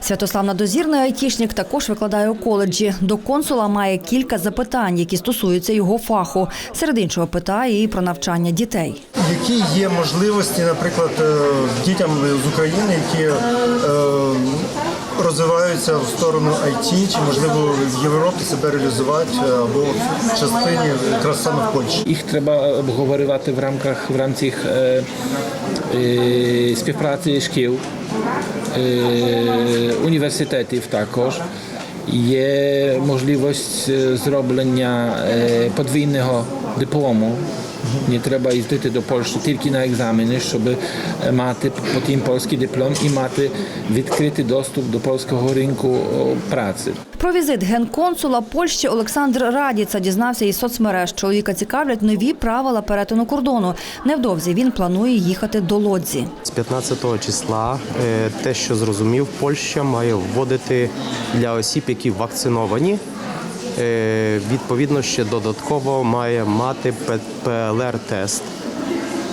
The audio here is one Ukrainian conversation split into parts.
Святослав Надозірний айтішник також викладає у коледжі. До консула має кілька запитань, які стосуються його фаху. Серед іншого питає і про навчання дітей. Які є можливості, наприклад, е, дітям з України, які е, розвиваються в сторону IT, чи можливо в Європі себе реалізувати е, або в частині якраз саме в Польщі? Їх треба обговорювати в рамках в рамках е, е, співпраці шкіл, е, університетів також. Є можливість е, зроблення е, подвійного диплому. Не треба їздити до Польщі тільки на екзамени, щоб мати потім польський диплом і мати відкритий доступ до польського ринку праці. Про візит генконсула Польщі Олександр Радіца дізнався із соцмереж. Чоловіка цікавлять нові правила перетину кордону. Невдовзі він планує їхати до Лодзі. З 15 числа е, те, що зрозумів, Польща має вводити для осіб, які вакциновані. Е, Відповідно, ще додатково має мати ПЛР-тест.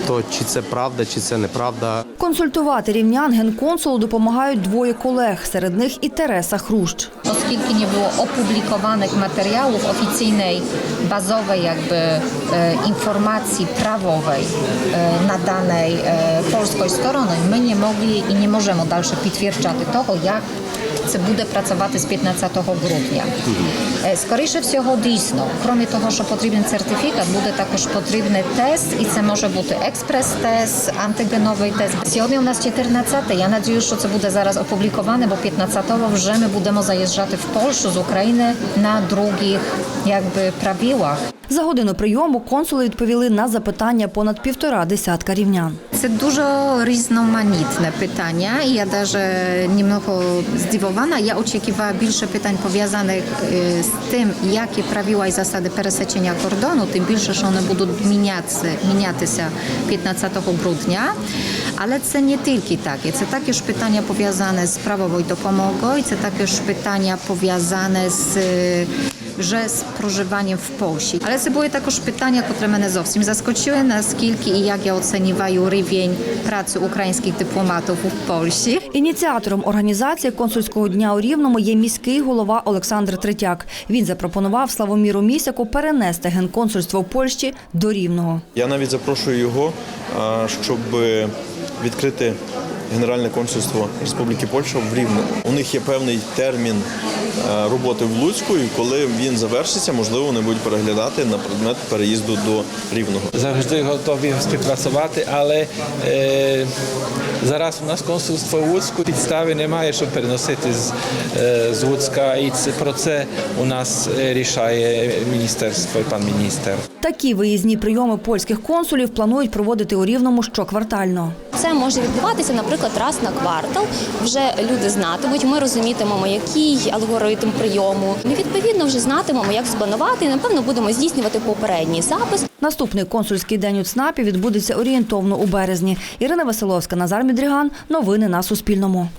То чи це правда, чи це неправда, Консультувати рівнян генконсулу допомагають двоє колег. Серед них і Тереса Хрущ. Оскільки nie było opublikowanych materiałów oficyjnej, bazowej jakby e, informacji prawowej e, nadanej e, стороною, ми не могли і не можемо далі підтверджувати того, як це буде працювати з 15 грудня. Е, Скоріше всього, дійсно, крім того, що потрібен сертифікат, буде також потрібний тест, і це може бути експрес-тест, антигеновий тест. Сьогодні у нас 14, я надію, що це буде зараз опубліковане, бо 15-го вже ми будемо заїжджати в Польщу з України на других якби правилах. За годину прийому консули відповіли на запитання понад півтора десятка рівнян. Це дуже різноманітне питання. Я навіть немного здивована. Я очікувала більше питань пов'язаних е, з тим, які правила і засади пересечення кордону, тим більше, що вони будуть мінятися, мінятися 15 грудня. Але це не тільки таке. Це також питання пов'язане з правовою допомогою, це також питання пов'язане з е, вже з проживанням в Польщі. Але це були також питання, які мене зовсім заскочили, наскільки і як я оцінюваю рівень праці українських дипломатів у Польщі. Ініціатором організації консульського дня у Рівному є міський голова Олександр Третяк. Він запропонував Славоміру Місяку перенести генконсульство в Польщі до Рівного. Я навіть запрошую його, щоб відкрити Генеральне консульство Республіки Польща в Рівному. У них є певний термін роботи в Луцьку, і коли він завершиться, можливо, вони будуть переглядати на предмет переїзду до Рівного. завжди готові співпрацювати, але е, зараз у нас консульство в Луцьку підстави немає, щоб переносити з, е, з Луцька. І це про це у нас е, рішає міністерство і пан міністр. Такі виїзні прийоми польських консулів планують проводити у Рівному щоквартально. Це може відбуватися, наприклад, раз на квартал. Вже люди знатимуть. Ми розумітимемо, який алгоритм прийому. Ми відповідно вже знатимемо, як спланувати, І напевно будемо здійснювати попередній запис. Наступний консульський день у ЦНАПі відбудеться орієнтовно у березні. Ірина Василовська, Назар Мідріган. Новини на Суспільному.